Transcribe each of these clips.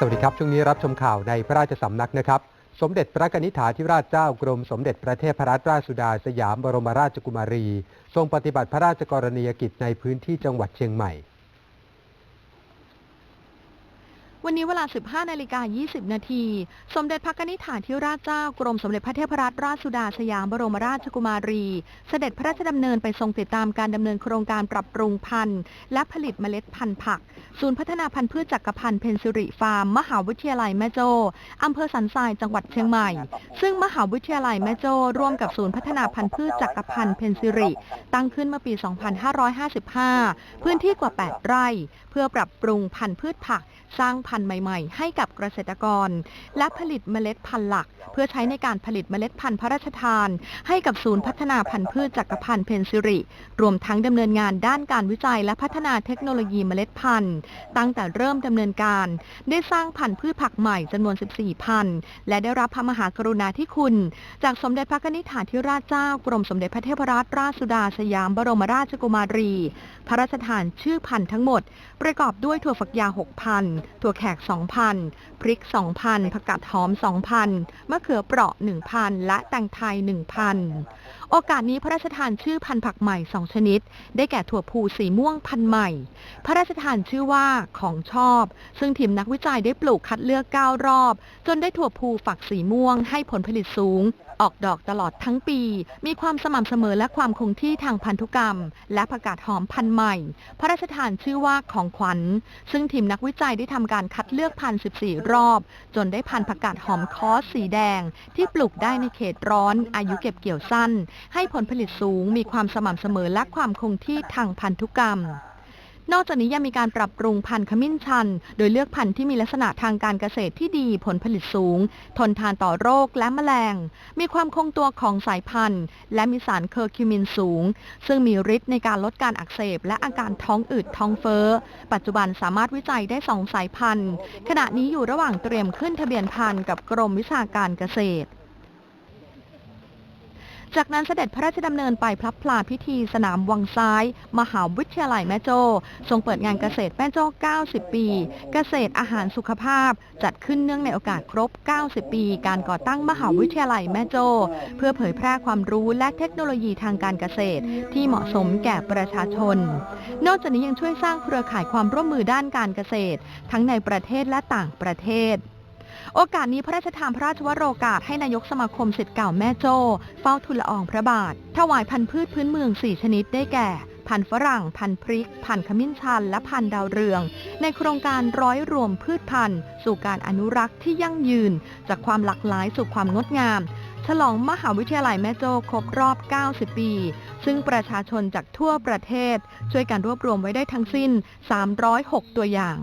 สวัสดีครับ ช่วงนี้รับชมข่าวในพระราชสำนักนะครับ สมเด็จพระกนิษฐาธิราชเจ้ากรมสมเด็จพระเทพรัตนราชสุดาสยามบรมราชกุมารี ทรงปฏิบัติพระราชกรณียกิจในพื้นที่จังหวัดเชียงใหม่ วันนี้เวลา 15 นาฬิกา 20 นาที สมเด็จพระนิษฐาธิราชเจ้ากรมสมเด็จพระเทพรัตนราชสุดาสยามบรมราชกุมารี เสด็จพระราชดำเนินไปทรงติดตามการดำเนินโครงการปรับปรุงพันธุ์ และผลิตเมล็ดพันธุ์ผัก ศูนย์พัฒนาพันธุ์พืชจักรพันธ์เพนซิริฟาร์ม มหาวิทยาลัยแม่โจ้อำเภอสันทรายจังหวัดเชียงใหม่ ซึ่งมหาวิทยาลัยแม่โจ้ร่วมกับศูนย์พัฒนาพันธุ์พืชจักรพันธ์เพนซิริ ตั้งขึ้นเมื่อปี 2555 พื้นที่กว่า 8 ไร่ เพื่อปรับปรุงพันธุ์พืชผักสร้างพันธุ์ใหม่ๆ ให้กับเกษตรกร และผลิตเมล็ดพันธุ์หลัก เพื่อใช้ในการผลิตเมล็ดพันธุ์พระราชทาน ให้กับศูนย์พัฒนาพันธุ์พืชจักรพันธ์เพนซิริ รวมทั้งดำเนินงานด้านการวิจัยและพัฒนาเทคโนโลยีเมล็ดพันธุ์ ตั้งแต่เริ่มดำเนินการ ได้สร้างพันธุ์พืชผักใหม่จำนวน 14 พันธุ์ และได้รับพระมหากรุณาธิคุณ จากสมเด็จพระนิษฐาธิราชเจ้ากรมสมเด็จพระเทพรัตนราชสุดาสยามบรมราชกุมารี พระราชทานชื่อพันธุ์ทั้งหมด ประกอบด้วยถั่วฝักยาว6,000ถั่วแขก 2,000 พริก 2,000 ผักกาดหอม 2,000 มะเขือเปราะ 1,000 และแตงไทย 1,000 โอกาสนี้พระราชทานชื่อพันธุ์ผักใหม่ 2 ชนิด ได้แก่ถั่วพูสีม่วงพันธุ์ใหม่ พระราชทานชื่อว่าของชอบ ซึ่งทีมนักวิจัยได้ปลูกคัดเลือก 9 รอบ จนได้ถั่วพูฝักสีม่วงให้ผลผลิตสูง ออกดอกตลอดทั้งปี มีความสม่ำเสมอและความคงที่ทางพันธุกรรม และผักกาดหอมพันธุ์ใหม่ พระราชทานชื่อว่าของขวัญ ซึ่งทีมนักวิจัยได้ทำการคัดเลือกพันธุ์14 รอบ จนได้พันธุ์ผักกาดหอมคอสสีแดง ที่ปลูกได้ในเขตร้อน อายุเก็บเกี่ยวสั้น ให้ผลผลิตสูง มีความสม่ำเสมอและความคงที่ทางพันธุกรรม นอกจากนี้ยังมีการปรับปรุงพันธุ์ขมิ้นชัน โดยเลือกพันธุ์ที่มีลักษณะทางการเกษตรที่ดี ผลผลิตสูง ทนทานต่อโรคและแมลง มีความคงตัวของสายพันธุ์ และมีสารเคอร์คิวมินสูง ซึ่งมีฤทธิ์ในการลดการอักเสบ และอาการท้องอืดท้องเฟ้อ ปัจจุบันสามารถวิจัยได้สองสายพันธุ์ ขณะนี้อยู่ระหว่างเตรียมขึ้นทะเบียนพันธุ์กับกรมวิชาการเกษตร จากนั้นเสด็จพระราชดำเนินไปพลับพลาพิธีสนามวังซ้าย มหาวิทยาลัยแม่โจ้ทรงเปิดงานเกษตรแม่โจ้ 90 ปี เกษตรอาหารสุขภาพ จัดขึ้นเนื่องในโอกาสครบ 90 ปี การก่อตั้งมหาวิทยาลัยแม่โจ้ เพื่อเผยแพร่ความรู้และเทคโนโลยีทางการเกษตร ที่เหมาะสมแก่ประชาชน นอกจากนี้ยังช่วยสร้างเครือข่ายความร่วมมือด้านการเกษตร ทั้งในประเทศและต่างประเทศ โอกาสนี้พระราชทานพระราชวโรกาสให้นายกสมาคมสิทธิ์เก่าแม่โจ้เฝ้าทุลอองพระบาท ถวายพันธุ์พืชพื้นเมือง4ชนิดได้แก่ พันธุ์ฝรั่ง พันธุ์พริก พันธุ์ขมิ้นชัน และพันธุ์ดาวเรือง ในโครงการร้อยรวมพืชพันธุ์สู่การอนุรักษ์ที่ยั่งยืน จากความหลากหลายสู่ความงดงามฉลองมหาวิทยาลัยแม่โจ้ครบรอบ 90 ปี ซึ่งประชาชนจากทั่วประเทศ ช่วยกันรวบรวมไว้ได้ทั้งสิ้น 306 ตัวอย่าง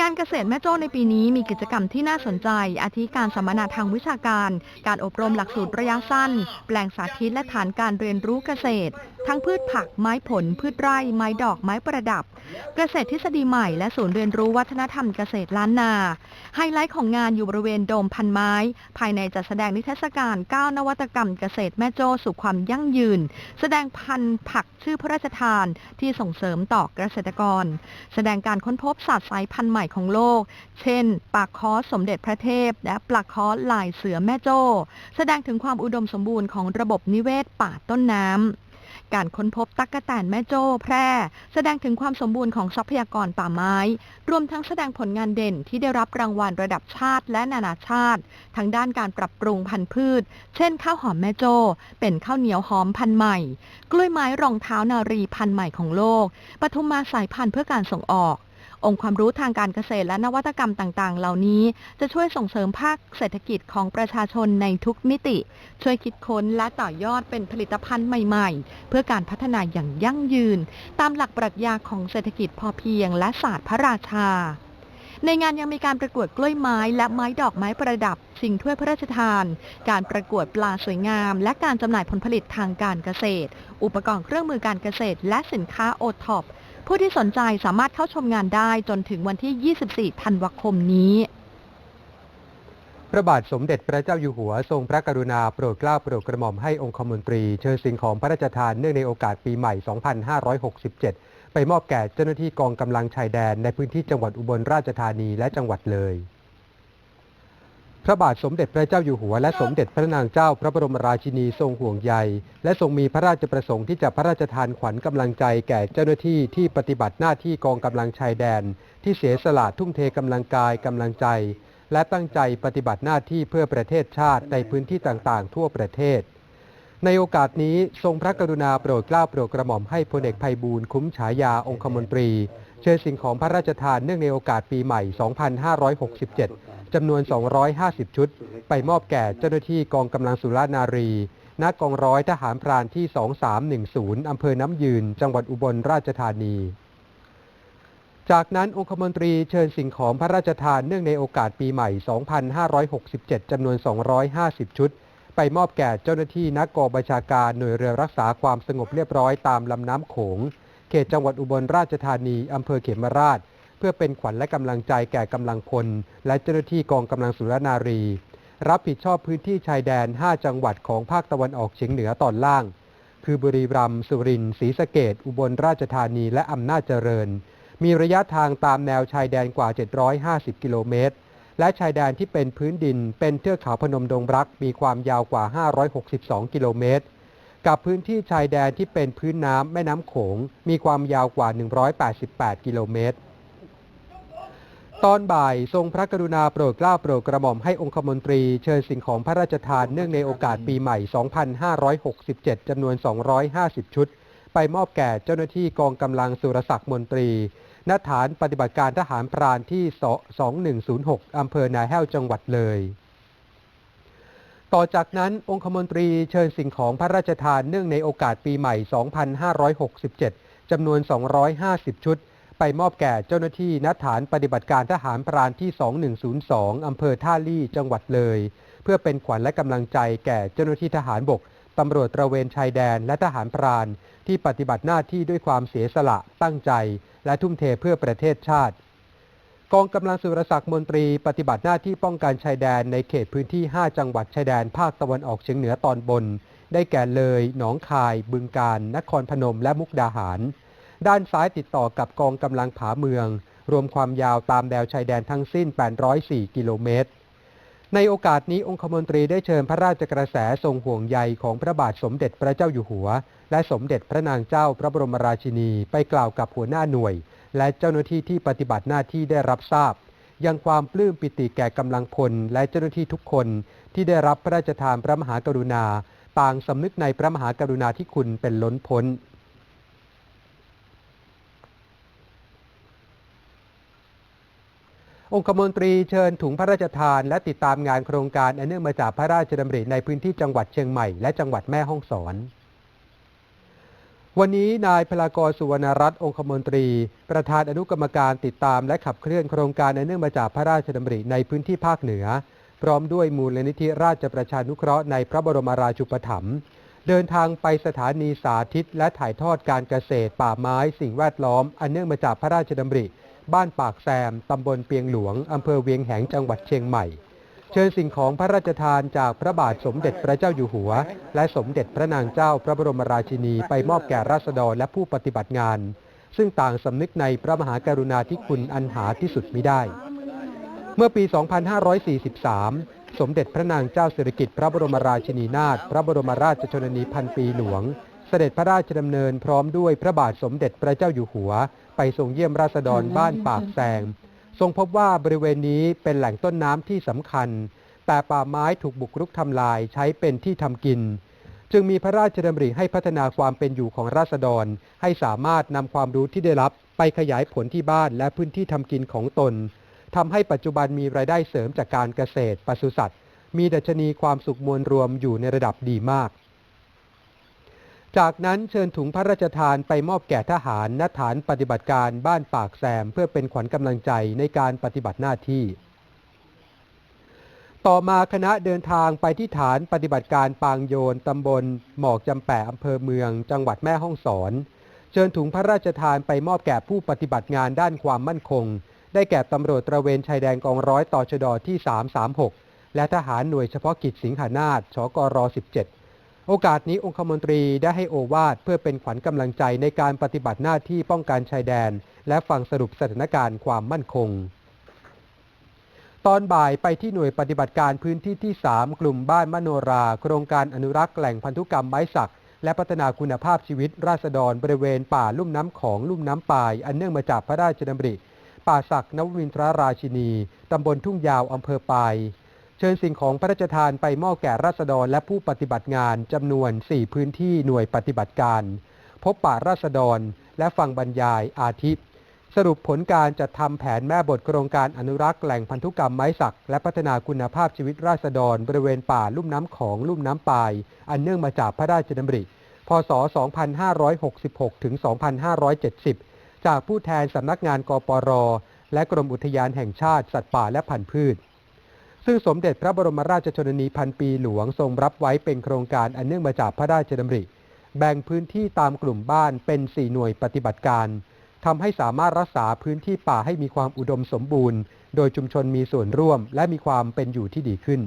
งานเกษตรแม่โจ้ในปีนี้มีกิจกรรมที่น่าสนใจ อาทิการสัมมนาทางวิชาการ การอบรมหลักสูตรระยะสั้น แปลงสาธิตและฐานการเรียนรู้เกษตร ทั้งพืชผัก ไม้ผล พืชไร่ ไม้ดอก ไม้ประดับ เกษตรทฤษฎีใหม่และศูนย์เรียนรู้วัฒนธรรมเกษตรล้านนา ไฮไลท์ของงานอยู่บริเวณโดมพันไม้ ภายในจัดแสดงนิทรรศการ9นวัตกรรมเกษตรแม่โจ้สู่ความยั่งยืน แสดงพันธุ์ผักชื่อพระราชทานที่ส่งเสริมต่อเกษตรกร แสดงการค้นพบสัตว์สายพันธุ์ใหม่ของโลก เช่นปลาคอสสมเด็จพระเทพ และปลาคอลายเสือแม่โจ้ แสดงถึงความอุดมสมบูรณ์ของระบบนิเวศป่าต้นน้ำการค้นพบตั๊กแตนแม่โจ้แพร่ แสดงถึงความสมบูรณ์ของทรัพยากรป่าไม้ รวมทั้งแสดงผลงานเด่นที่ได้รับรางวัลระดับชาติและนานาชาติทั้งด้านการปรับปรุงพันธุ์พืช เช่นข้าวหอมแม่โจ้ เป็นข้าวเหนียวหอมพันธุ์ใหม่ กล้วยไม้รองเท้านารีพันธุ์ใหม่ของโลกปทุมมาสายพันธุ์เพื่อการส่งออก องค์ความรู้ทางการเกษตรและนวัตกรรมต่างๆ เหล่านี้ จะช่วยส่งเสริมภาคเศรษฐกิจของประชาชนในทุกมิติ ช่วยคิดค้นและต่อยอดเป็นผลิตภัณฑ์ใหม่ ๆ เพื่อการพัฒนาอย่างยั่งยืน ตามหลักปรัชญาของเศรษฐกิจพอเพียง และศาสตร์พระราชาในงานยังมีการประกวดกล้วยไม้และไม้ดอกไม้ประดับ ชิงถ้วยพระราชทาน การประกวดปลาสวยงาม และการจำหน่ายผลผลิตทางการเกษตร อุปกรณ์เครื่องมือการเกษตร และสินค้าโอท็อป ผู้ที่สนใจสามารถเข้าชมงานได้จนถึงวันที่ 24 ธันวาคมนี้ พระบาทสมเด็จพระเจ้าอยู่หัวทรงพระกรุณาโปรดเกล้าโปรดกระหม่อมให้องคมนตรีเชิญสิ่งของพระราชทานเนื่องในโอกาสปีใหม่ 2567 ไปมอบแก่เจ้าหน้าที่กองกำลังชายแดนในพื้นที่จังหวัดอุบลราชธานีและจังหวัดเลย ระบาทสมเด็จพระเจ้าอยู่หัวและสมเด็จพระนางเจ้าพระบรมราชินีทรงห่วงใยและทรงมีพระราชประสงค์ที่จะพระราชทานขวัญกำลังใจแก่เจ้าหน้าที่ที่ปฏิบัติหน้าที่กองกำลังชายแดน ที่เสียสละทุ่มเทกำลังกายกำลังใจ และตั้งใจปฏิบัติหน้าที่เพื่อประเทศชาติในพื้นที่ต่างๆ ทั่วประเทศ ในโอกาสนี้ทรงพระกรุณาโปรดเกล้าโปรดกระหม่อมให้พลเอกภัยบูลคุ้มฉายาองคมนตรี เชิญสิ่งของพระราชทานเนื่องในโอกาสปีใหม่ 2567 จำนวน 250 ชุด ไปมอบแก่เจ้าหน้าที่กองกำลังสุรานารีณกองร้อยทหารพรานที่ 2310 อำเภอน้ำยืน จังหวัดอุบลราชธานี จากนั้นองคมนตรีเชิญสิ่งของพระราชทานเนื่องในโอกาสปีใหม่ 2567 จำนวน 250 ชุด ไปมอบแก่เจ้าหน้าที่นักกองบัญชาการหน่วยเรือรักษาความสงบเรียบร้อยตามลำน้ำโขง เขตจังหวัดอุบลราชธานีอำเภอเขมราช เพื่อเป็นขวัญและกำลังใจแก่กำลังพล และเจ้าหน้าที่กองกำลังสุรนารี รับผิดชอบพื้นที่ชายแดน 5 จังหวัดของภาคตะวันออกเฉียงเหนือตอนล่าง คือบุรีรัมย์สุรินทร์ศรีสะเกดอุบลราชธานีและอำนาจเจริญ มีระยะทางตามแนวชายแดนกว่า 750 กิโลเมตรและชายแดนที่เป็นพื้นดินเป็นเทือกเขาพนมดงรักมีความยาวกว่า 562 กิโลเมตร กับพื้นที่ชายแดนที่เป็นพื้นน้ำแม่น้ำโขง มีความยาวกว่า 188 กิโลเมตร ตอนบ่ายทรงพระกรุณาโปรดเกล้าโปรดกระหม่อมให้องคมนตรี เชิญสิ่งของพระราชทานเนื่องในโอกาสปีใหม่ 2567 จำนวน 250 ชุด ไปมอบแก่เจ้าหน้าที่กองกำลังสุรศักดิ์มนตรีณฐานปฏิบัติการทหารพรานที่ 2106 อำเภอนาแห้วจังหวัดเลย ต่อจากนั้นองคมนตรีเชิญสิ่งของพระราชทานเนื่องในโอกาสปีใหม่ 2567 จำนวน 250 ชุด ไปมอบแก่เจ้าหน้าที่ณฐานปฏิบัติการทหารพรานที่ 2102 อำเภอท่าลี่ จังหวัดเลย เพื่อเป็นขวัญและกำลังใจแก่เจ้าหน้าที่ทหารบก ตำรวจตระเวนชายแดนและทหารพราน ที่ปฏิบัติหน้าที่ด้วยความเสียสละตั้งใจ และทุ่มเทเพื่อประเทศชาติ กองกำลังสุรศักดิ์มนตรีปฏิบัติหน้าที่ป้องกันชายแดนในเขตพื้นที่ 5 จังหวัดชายแดนภาคตะวันออกเฉียงเหนือตอนบน ได้แก่เลย หนองคาย บึงกาฬ นครพนม และมุกดาหาร ด้านซ้ายติดต่อกับกองกำลังผาเมือง รวมความยาวตามแนวชายแดนทั้งสิ้น 804 กิโลเมตร ในโอกาสนี้องคมนตรีได้เชิญพระราชกระแสทรงห่วงใยของพระบาทสมเด็จพระเจ้าอยู่หัว และสมเด็จพระนางเจ้าพระบรมราชินีไปกล่าวกับหัวหน้าหน่วย และเจ้าหน้าที่ที่ปฏิบัติหน้าที่ได้รับทราบ ยังความปลื้มปิติแก่กำลังพลและเจ้าหน้าที่ทุกคนที่ได้รับพระราชทานพระมหากรุณาต่างสำนึกในพระมหากรุณาธิคุณเป็นล้นพ้นองคมนตรีเชิญถุงพระราชทาน และติดตามงานโครงการอันเนื่องมาจากพระราชดำริในพื้นที่จังหวัดเชียงใหม่และจังหวัดแม่ฮ่องสอน วันนี้นายพลากรสุวรรณรัตน์องคมนตรี ประธานอนุกรรมการติดตามและขับเคลื่อนโครงการอันเนื่องมาจากพระราชดำริในพื้นที่ภาคเหนือ พร้อมด้วยมูลนิธิราชประชานุเคราะห์ในพระบรมราชูปถัมภ์เดินทางไปสถานีสาธิต และถ่ายทอดการเกษตรป่าไม้สิ่งแวดล้อม อันเนื่องมาจากพระราชดำริ บ้านปากแซมตำบลเปียงหลวงอำเภอเวียงแหงจังหวัดเชียงใหม่ เชิญสิ่งของพระราชทานจากพระบาทสมเด็จพระเจ้าอยู่หัว และสมเด็จพระนางเจ้าพระบรมราชินีไปมอบแก่ราษฎรและผู้ปฏิบัติงาน ซึ่งต่างสำนึกในพระมหากรุณาธิคุณอันหาที่สุดมิได้ เมื่อปี 2543 สมเด็จพระนางเจ้าสิริกิติ์พระบรมราชินีนาถพระบรมราชชนนีพันปีหลวง เสด็จพระราชดำเนินพร้อมด้วยพระบาทสมเด็จพระเจ้าอยู่หัว ไปทรงเยี่ยมราษฎรบ้านปากแซง ทรงพบว่าบริเวณนี้เป็นแหล่งต้นน้ำที่สำคัญ แต่ป่าไม้ถูกบุกรุกทำลายใช้เป็นที่ทำกิน จึงมีพระราชดำริให้พัฒนาความเป็นอยู่ของราษฎร ให้สามารถนำความรู้ที่ได้รับไปขยายผลที่บ้านและพื้นที่ทำกินของตนทำให้ปัจจุบันมีรายได้เสริมจากการเกษตรปศุสัตว์ มีดัชนีความสุขมวลรวมอยู่ในระดับดีมาก จากนั้นเชิญถุงพระราชทานไปมอบแก่ทหารณฐานปฏิบัติการบ้านปากแซม เพื่อเป็นขวัญกำลังใจในการปฏิบัติหน้าที่ ต่อมาคณะเดินทางไปที่ฐานปฏิบัติการปางโยนตำบล หมอกจำแปะอำเภอเมือง จังหวัดแม่ฮ่องสอน เชิญถุงพระราชทานไปมอบแก่ผู้ปฏิบัติงานด้านความมั่นคง ได้แก่ตำรวจตระเวนชายแดนกองร้อยต่อชดที่ 336 และทหารหน่วยเฉพาะกิจสิงหานาถชกร 17 โอกาสนี้องคมนตรีได้ให้โอวาทเพื่อเป็นขวัญกำลังใจในการปฏิบัติหน้าที่ป้องกันชายแดน และฟังสรุปสถานการณ์ความมั่นคง ตอนบ่ายไปที่หน่วยปฏิบัติการพื้นที่ที่ 3 กลุ่มบ้านมโนรา โครงการอนุรักษ์แหล่งพันธุกรรมไม้สัก และพัฒนาคุณภาพชีวิต ราษฎรบริเวณป่าลุ่มน้ำของลุ่มน้ำปาย อันเนื่องมาจากพระราชดำริ ป่าศักนวมินทรราชินีตำบลทุ่งยาวอำเภอปาย เชิญสิ่งของพระราชทานไปมอบแก่ราษฎรและผู้ปฏิบัติงานจำนวน 4 พื้นที่หน่วยปฏิบัติการ พบป่าราษฎรและฟังบรรยายอาทิตย์สรุปผลการจัดทำแผนแม่บทโครงการอนุรักษ์แหล่งพันธุกรรมไม้สัก และพัฒนาคุณภาพชีวิตราษฎร บริเวณป่าลุ่มน้ำของลุ่มน้ำปาย อันเนื่องมาจากพระราชดำริ พศ 2566 ถึง 2570 จากผู้แทนสำนักงานกปร และกรมอุทยานแห่งชาติสัตว์ป่าและพันธุ์พืช ซึ่งสมเด็จพระบรมราชชนนีพันปีหลวงทรงรับไว้เป็นโครงการอันเนื่องมาจากพระราชดำริ แบ่งพื้นที่ตามกลุ่มบ้านเป็น 4 หน่วยปฏิบัติการทำให้สามารถรักษาพื้นที่ป่าให้มีความอุดมสมบูรณ์ โดยชุมชนมีส่วนร่วมและมีความเป็นอยู่ที่ดีขึ้น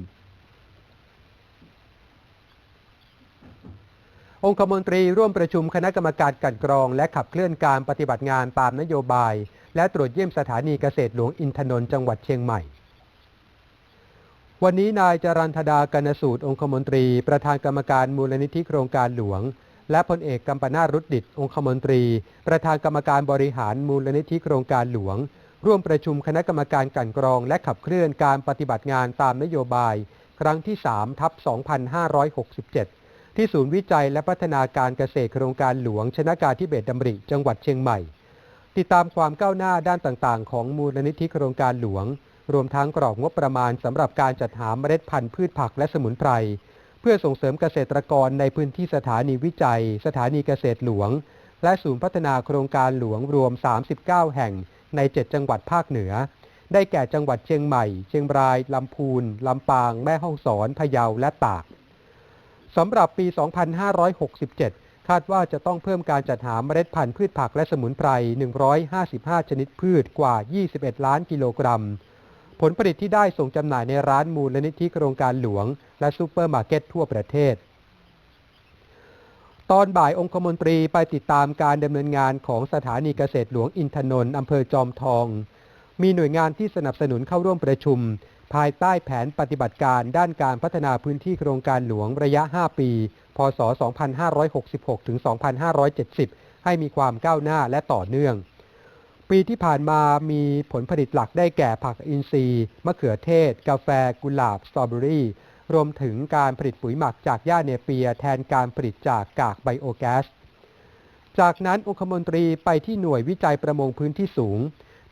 องคมนตรีร่วมประชุมคณะกรรมการกันกรอง และขับเคลื่อนการปฏิบัติงานตามนโยบาย และตรวจเยี่ยมสถานีเกษตรหลวงอินทนนท์จังหวัดเชียงใหม่ วันนี้นายจรันธดากนสูตรองคมนตรี ประธานกรรมการมูลนิธิโครงการหลวง และพลเอกกัมปนาตรุดดิตองคมนตรี ประธานกรรมการบริหารมูลนิธิโครงการหลวง ร่วมประชุมคณะกรรมการกันกรอง และขับเคลื่อนการปฏิบัติงานตามนโยบาย ครั้งที่3ทับ2567 ที่ศูนย์วิจัยและพัฒนาการเกษตรโครงการหลวง ชนะการทิเบตดำริ จังหวัดเชียงใหม่ ติดตามความก้าวหน้าด้านต่างๆ ของมูลนิธิโครงการหลวง รวมทั้งกรอบงบประมาณสำหรับการจัดหาเมล็ดพันธุ์พืชผักและสมุนไพร เพื่อส่งเสริมเกษตรกรในพื้นที่สถานีวิจัย สถานีเกษตรหลวง และศูนย์พัฒนาโครงการหลวงรวม 39 แห่งใน 7 จังหวัดภาคเหนือ ได้แก่จังหวัดเชียงใหม่ เชียงราย ลำพูน ลำปาง แม่ฮ่องสอน พะเยา และตากสำหรับปี 2567 คาดว่าจะต้องเพิ่มการจัดหาเมล็ดพันธุ์พืชผักและสมุนไพร 155 ชนิดพืชกว่า 21 ล้านกิโลกรัม ผลผลิตที่ได้ส่งจำหน่ายในร้านมูลนิธิโครงการหลวง และซูเปอร์มาร์เก็ตทั่วประเทศ ตอนบ่ายองคมนตรีไปติดตามการดำเนินงานของสถานีเกษตรหลวงอินทนนท์อำเภอจอมทอง มีหน่วยงานที่สนับสนุนเข้าร่วมประชุม ภายใต้แผนปฏิบัติการด้านการพัฒนาพื้นที่โครงการหลวงระยะ 5 ปี พศ 2566 ถึง 2570 ให้มีความก้าวหน้าและต่อเนื่อง ปีที่ผ่านมามีผลผลิตหลักได้แก่ผักอินทรีย์ มะเขือเทศ กาแฟ กุหลาบ สตรอเบอรี่ รวมถึงการผลิตปุ๋ยหมักจากหญ้าเนเปีย แทนการผลิตจากกากไบโอแก๊ส จากนั้นองคมนตรีไปที่หน่วยวิจัยประมงพื้นที่สูง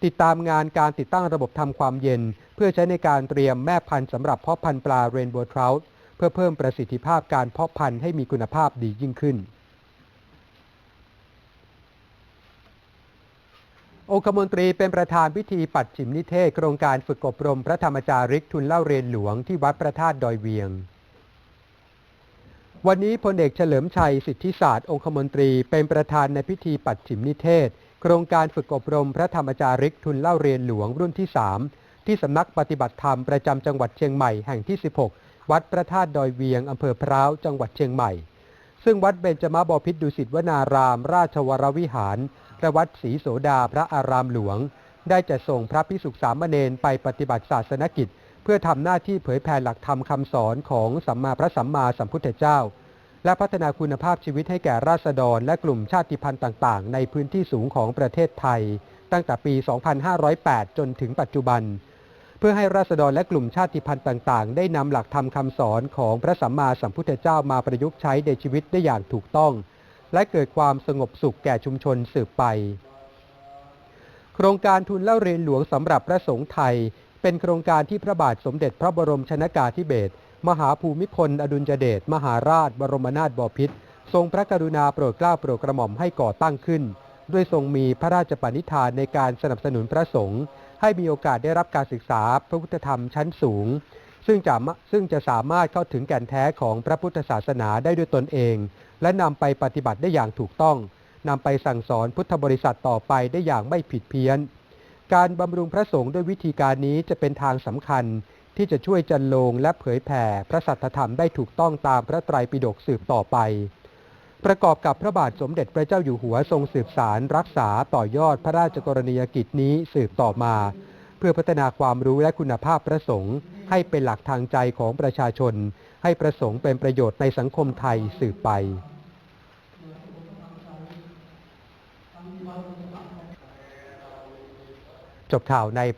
ติดตามงานการติดตั้งระบบทำความเย็น เพื่อใช้ในการเตรียมแม่พันธุ์สำหรับเพาะพันธุ์ปลาเรนโบว์ทราท์เพื่อเพิ่มประสิทธิภาพการเพาะพันธุ์ให้มีคุณภาพดียิ่งขึ้น องคมนตรีเป็นประธานพิธีปัดฉิมนิเทศโครงการฝึกอบรมพระธรรมจาริกทุนเล่าเรียนหลวงที่วัดพระธาตุดอยเวียง วันนี้พลเอกเฉลิมชัยสิทธิศาสตร์องคมนตรีเป็นประธานในพิธีปัดฉิมนิเทศ โครงการฝึกอบรมพระธรรมจาริกทุนเล่าเรียนหลวงรุ่นที่ 3 ที่สำนักปฏิบัติธรรมประจำจังหวัดเชียงใหม่แห่งที่ 16 วัดพระธาตุดอยเวียงอำเภอพร้าวจังหวัดเชียงใหม่ ซึ่งวัดเบญจมาบพิตรดุสิตวนาราม ราชวรวิหาร และวัดศรีโสดาพระอารามหลวง ได้จะส่งพระพิสุขสามเณรไปปฏิบัติศาสนกิจ เพื่อทำหน้าที่เผยแผ่หลักธรรมคำสอนของสัมมาพระสัมมาสัมพุทธเจ้า และพัฒนาคุณภาพชีวิตให้แก่ราษฎร และกลุ่มชาติพันธุ์ต่างๆ ในพื้นที่สูงของประเทศไทย ตั้งแต่ปี 2508 จนถึงปัจจุบัน เพื่อให้ราษฎรและกลุ่มชาติพันธุ์ต่าง ๆ ได้นำหลักธรรมคำสอนของพระสัมมาสัมพุทธเจ้ามาประยุกต์ใช้ในชีวิตได้อย่างถูกต้อง และเกิดความสงบสุขแก่ชุมชนสืบไป โครงการทุนเล่าเรียนหลวงสำหรับพระสงฆ์ไทย เป็นโครงการที่พระบาทสมเด็จพระบรมชนากาธิเบศรมหาภูมิพลอดุลยเดชมหาราช บรมนาถบพิตรทรงพระกรุณาโปรดเกล้าโปรดกระหม่อมให้ก่อตั้งขึ้น ด้วยทรงมีพระราชปณิธานในการสนับสนุนพระสงฆ์ให้มีโอกาสได้รับการศึกษาพระพุทธธรรมชั้นสูง ซึ่งจะซึ่งจะสามารถเข้าถึงแก่นแท้ของพระพุทธศาสนาได้ด้วยตนเอง และนำไปปฏิบัติได้อย่างถูกต้องนำไปสั่งสอนพุทธบริษัทต่อไปได้อย่างไม่ผิดเพี้ยน การบำรุงพระสงฆ์ด้วยวิธีการนี้จะเป็นทางสำคัญ ที่จะช่วยจันโลงและเผยแผ่พระสัทธรรมได้ถูกต้องตามพระไตรปิฎกสืบต่อไป ประกอบกับพระบาทสมเด็จพระเจ้าอยู่หัวทรงสืบสารรักษาต่อยอดพระราชกรณียกิจนี้สืบต่อมา เพื่อพัฒนาความรู้และคุณภาพพระสงฆ์ให้เป็นหลักทางใจของประชาชน ให้ประสงค์เป็นประโยชน์ในสังคมไทยสืบไป จบข่าวใน